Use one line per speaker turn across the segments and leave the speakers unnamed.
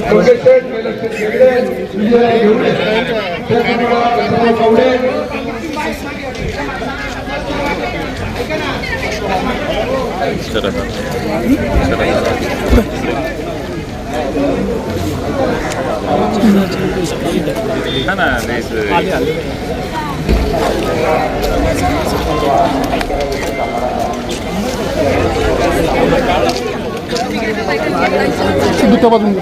योगेश शेठ, कैलास शेठ हेगडे, विजय घेवडे, त्याचप्रमाणे सर्व कवडे, भव्य असा सभामंडप उभा राहिला.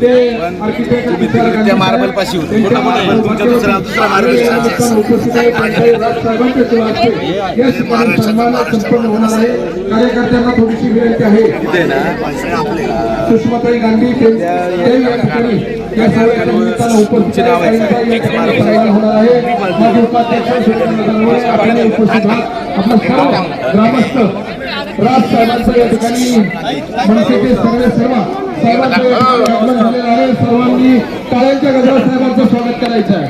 ते architect
मार्बल पाशी होते.
त्यांच्या
मार्बल, तुमचा दुसरा- दुसरा मार्बल
कार्यकर्त्यांना थोडीशी विनंती आहे सुषमाताई गांधी ते ते उपस्थित आहे. ग्रामस्थ राज साहेबांचं या ठिकाणी मनसेचे सगळे सर्व साहेबांचं आहे. सर्वांनी काळ्यांच्या गजरात साहेबांचं स्वागत करायचं आहे.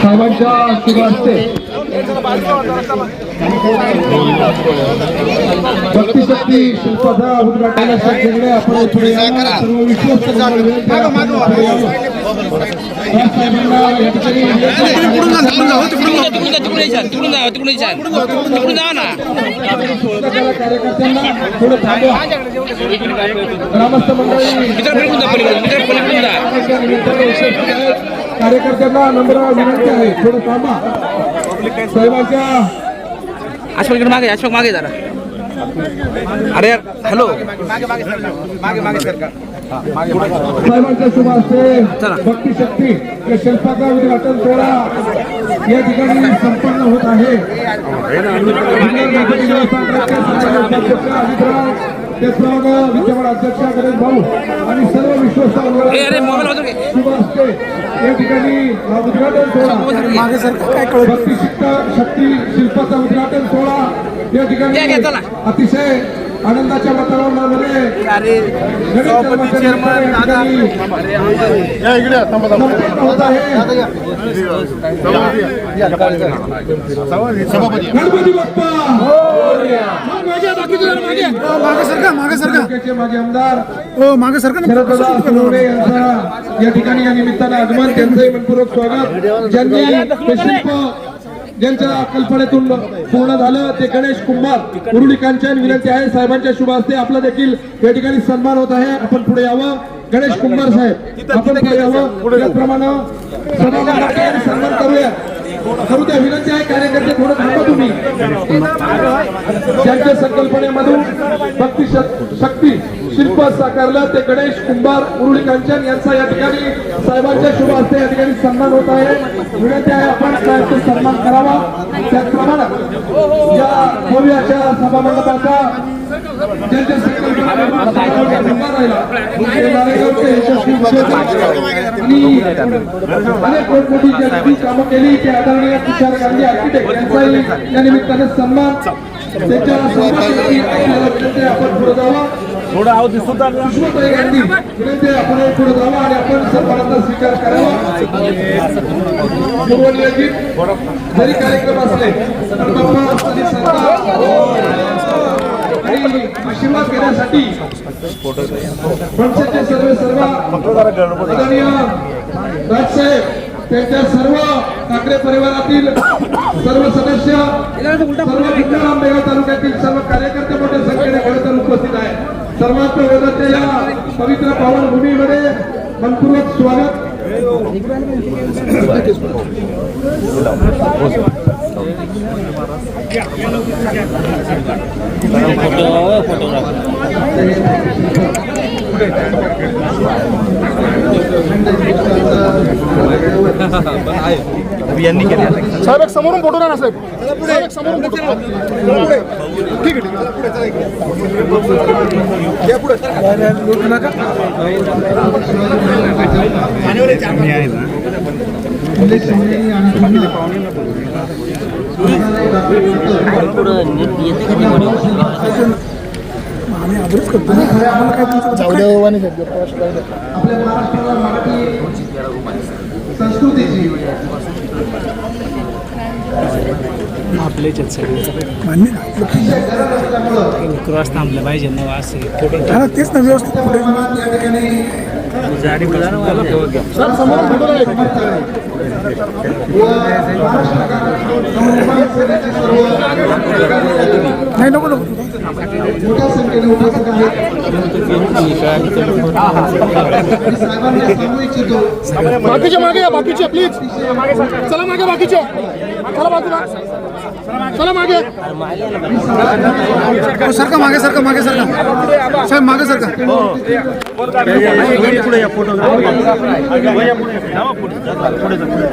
साहेबांच्या शुभ असते बत्तीस शक्ती शिल्पाचा उद्घाटनाच्या वेगळे आपण पुढे. सर्व विश्वस्त पुस्तकाला कार्यकर्त्यांना ग्रामस्थ मंडळी नम्र विनंती आहे. थोडं थांबा. साहेबांच्या
अशोक मागे अशोक मागे जरा. अरे यार हॅलो
साहेबांच्या शुभ हस्ते भक्ती शक्ती या शिल्पाचा उद्घाटन सोहळा या ठिकाणी संपन्न होत आहे. त्याचप्रमाणे विद्यमान अध्यक्ष गणेश भाऊ आणि सर्व विश्वस्त मंडळाचे
ए, अरे, मोबाईल वाजव रे.
शुभ हस्ते या ठिकाणी उद्घाटन सोहळा भक्ती शिक्का शक्ती शिल्पाचा उद्घाटन सोहळा या ठिकाणी. अतिशय आनंदाच्या वातावरणामध्ये गणेश जन्माच्या निमित्ताने या ठिकाणी संपन्न होत आहे गणपती बाप्पा.
मागे सरका मागे सरका
माजी आमदार.
हो मागे सरका
या ठिकाणी या निमित्तानं आगमन. त्यांचंही मनपूर्वक स्वागत. ज्यांनी शिल्प ज्यांच्या कल्पनेतून पूर्ण झालं ते गणेश कुंभार उरुळी विनंती आहे साहेबांच्या शुभ हस्ते आपला देखील या ठिकाणी सन्मान होत आहे. आपण पुढे यावं. गणेश कुंभार साहेब आपण पुढे यावं. त्याचप्रमाणे सन्मान करूया. करू द्या विनंती आहे कार्यकर्ते थोडं थांबा तुम्ही. ज्यांच्या संकल्पनेमधून भक्ती शक्ती शिल्प साकारलं ते गणेश कुंभार उरुळी कांचन यांचा या ठिकाणी साहेबांच्या शुभ हस्ते या ठिकाणी सन्मान होत आहे. विनंती आहे आपण साहेबचा सन्मान करावा. त्याचप्रमाणे या भव्याच्या सभामंडपाचा ज्यांच्या संकल्पना साहेबांचा सन्मान राहिला ते नारायणगावचे अनेक मोठमोठी कामं केली ते आदरणीय तुषार गांधी आर्किटेक्ट यांचाही निमित्ताने सन्मान विनंती आपण पुढे जावा गांधी विनंती आपण पुढे जावा आणि आपण सन्मानाचा स्वीकार करावा पूर्वनियोजित जरी कार्यक्रम असले तर बाप्पा आशीर्वाद घेण्यासाठी सर्व सर्व आदरणीय राजसाहेब त्यांच्या सर्व ठाकरे परिवारातील सर्व सदस्य सर्व विज्ञान आंबेगाव तालुक्यातील सर्व कार्यकर्ते मोठ्या संख्येने खरं उपस्थित आहे सर्वात वेळाच्या या पवित्र पावनभूमीमध्ये मनपूर्वक स्वागत.
साहेब एक समोरून फोटो ना साहेब. साहेब एक समोरून फोटो पुढे. ठीक आहे ठीक आहे. या पुढे जाऊ द्या हो, आणि जाऊ द्या. जाऊ द्या.
आपल्या महाराष्ट्राला मराठी संस्कृतीची
आपलेच आहेत सगळे.
अतिशय गरज असल्यामुळं
क्रॉस थांबलं पाहिजे ना असे
तेच ना व्यवस्थित पुढे.
या ठिकाणी
सर समोर फोटो नाही नको नको.
मोठ्या संख्येने उपस्थित आहेत
बाकीचे मागे या बाकीचे प्लीज चला मागे बाकीचे चला बाजूला. चला मागे. सरका मागे सरका मागे सरका. साहेब मागे सरका.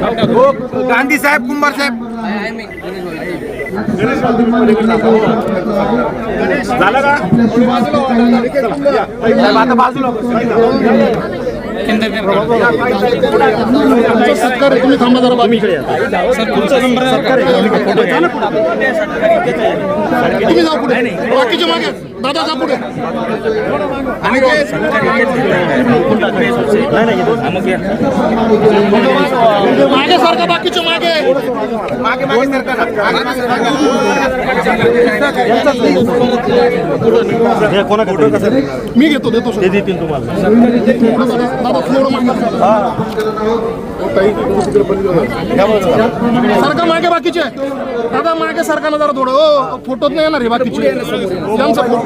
गांधी साहेब कुंभार साहेब.
आपल्या
आमचा सत्कार आहे, तुम्ही थांबा जरा बाजूला. तुम्ही जा पुढे. बाकीचे मागे. दादा जा पुढे. मागे सारखा बाकीचे मागे. मी घेतो देतो ते देतील तुम्हाला. दादा थोडं मागे सारखा मागे बाकीचे. दादा मागे सरकारला जरा थोडं. हो फोटोत नाही येणार हे बाकीचे. यांचा फोटो.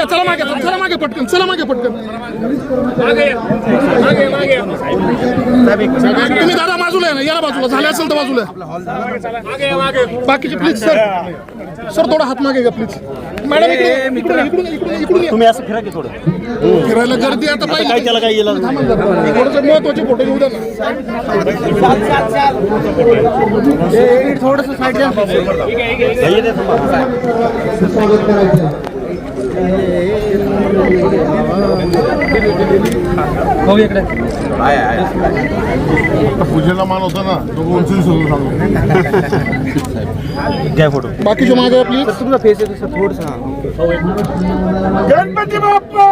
मागे या, चला मागे चला मागे पटकन चला मागे पटकन. तुम्ही दादा बाजूला आहे ना याला बाजूला झाले असेल तर बाजूला बाकीचे प्लीज सर सर थोडा हात मागे का प्लीज मॅडम.
तुम्ही असं फिरा की थोडं.
फिरायला गर्दी आता पाहिजे.
काय त्याला काय येईल
थोडंसं महत्त्वाचे फोटो घेऊ द्या ना.
करायचं
पूजेला मान होता ना तो उंचून सुरू सांगू.
घ्या फोटो.
बाकीचे
तुमचा फेस आहे तसं थोडंसं.
गणपती बाप्पा!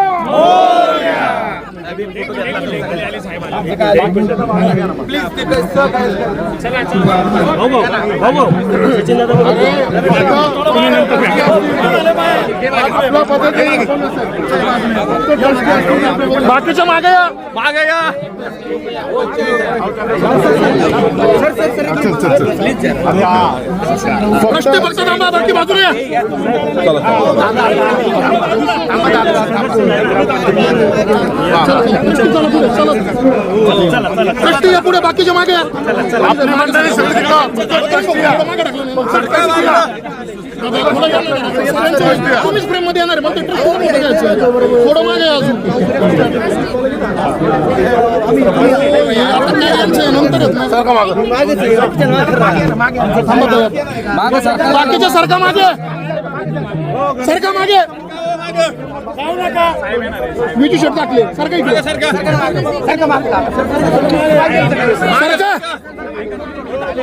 बाकीच्या मागे या.
मागे या.
रस्ते फक्त थांबा बाकी बाजूला या. चला पुढे, या बाकीच्या मागे या. आपली मंडळी सगळी तिकडं. या. तुम्हीच फ्रेममध्ये येणार आहे. मला ते थोडं मागे अजून बाकीच्या काय यांचं आहे, सरका मागे सरका मागे विजू शर्ट टाकले सरका इकडे सरका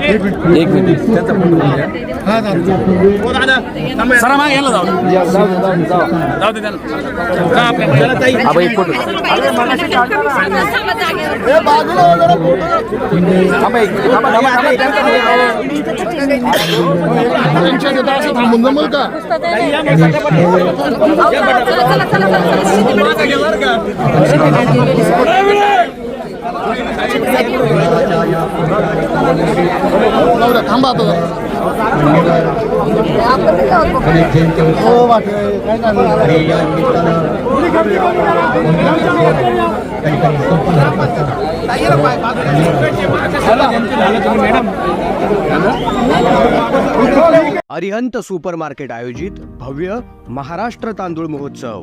गणेश भाऊ
सरा यायला जाऊ जाऊ दे त्याला हा बाई फोटो एक मिनिट, थांबा, थांबा, थांबा,
अरिहंत सुपरमार्केट आयोजित भव्य महाराष्ट्र तांदूळ महोत्सव.